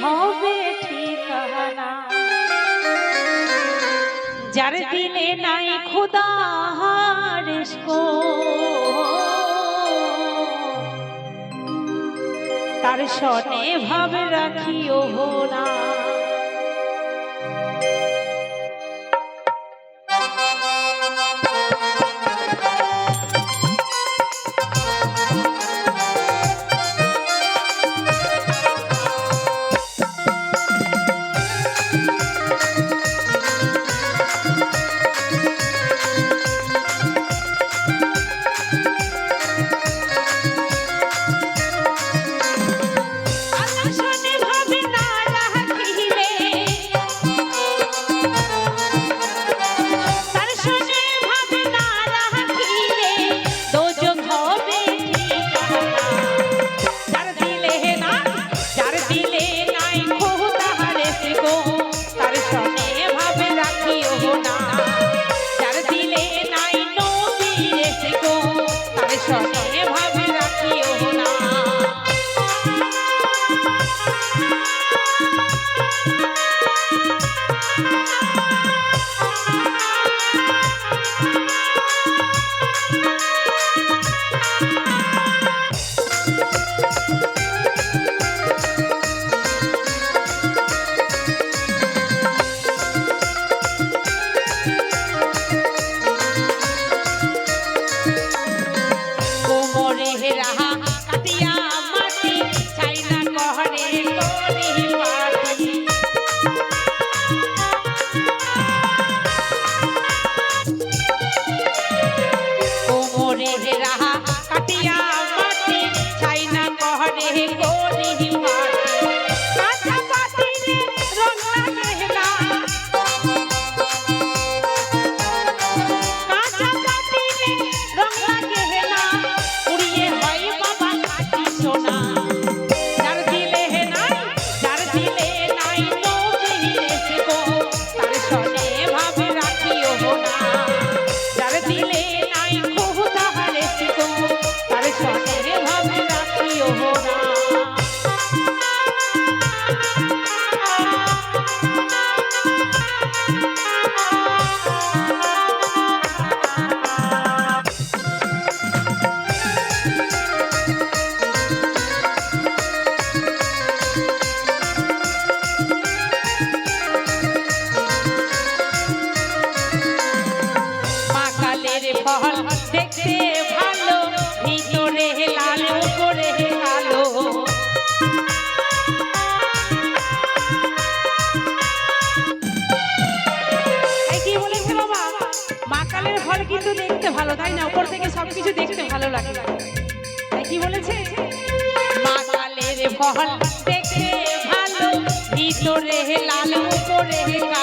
হবে ঠিকানা যার দিনে নাই খুদা রিস্কো তার সনে ভাব রাখিও না। করি ফল দেখতে ভালো, ভিতরে লাল, উপরে কালো। কি বলেছে বাবা মাকালের ফল কিন্তু দেখতে ভালো, তাই না? উপর থেকে সবকিছু দেখতে ভালো লাগে। কি বলেছে? মাকালের ফল দেখতে ভালো, ভিতরে লাল, উপরে কালো।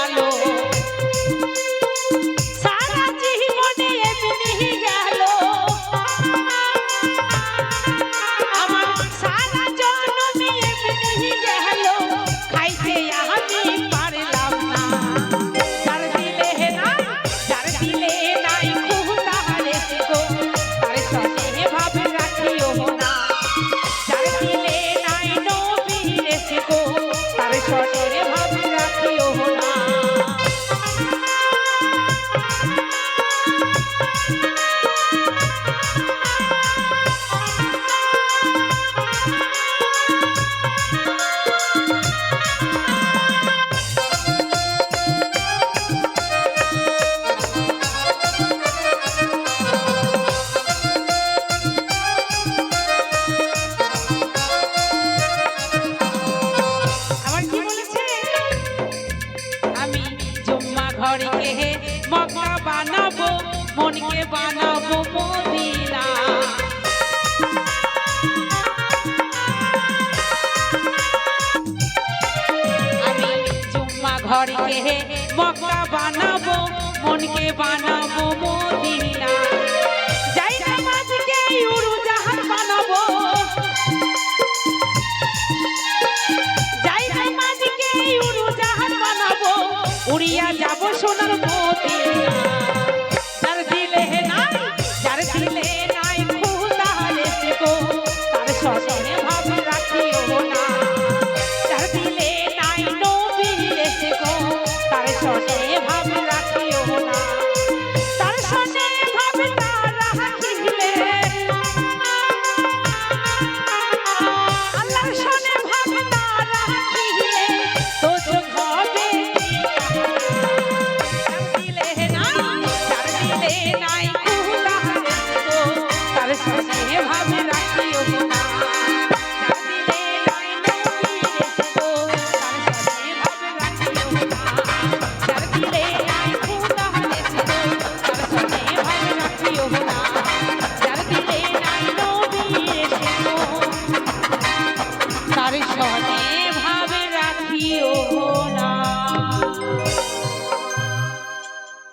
বানাবো, মনকে বানাবো মদিনা। আমি জুম্মা ঘরকে মক্কা বানাবো, মনকে বানাবো মদিনা। যাই নামাজকে উড়ু জাহাজ বানাবো। যাই নামাজকে উড়ু জাহাজ বানাবো। উড়িয়া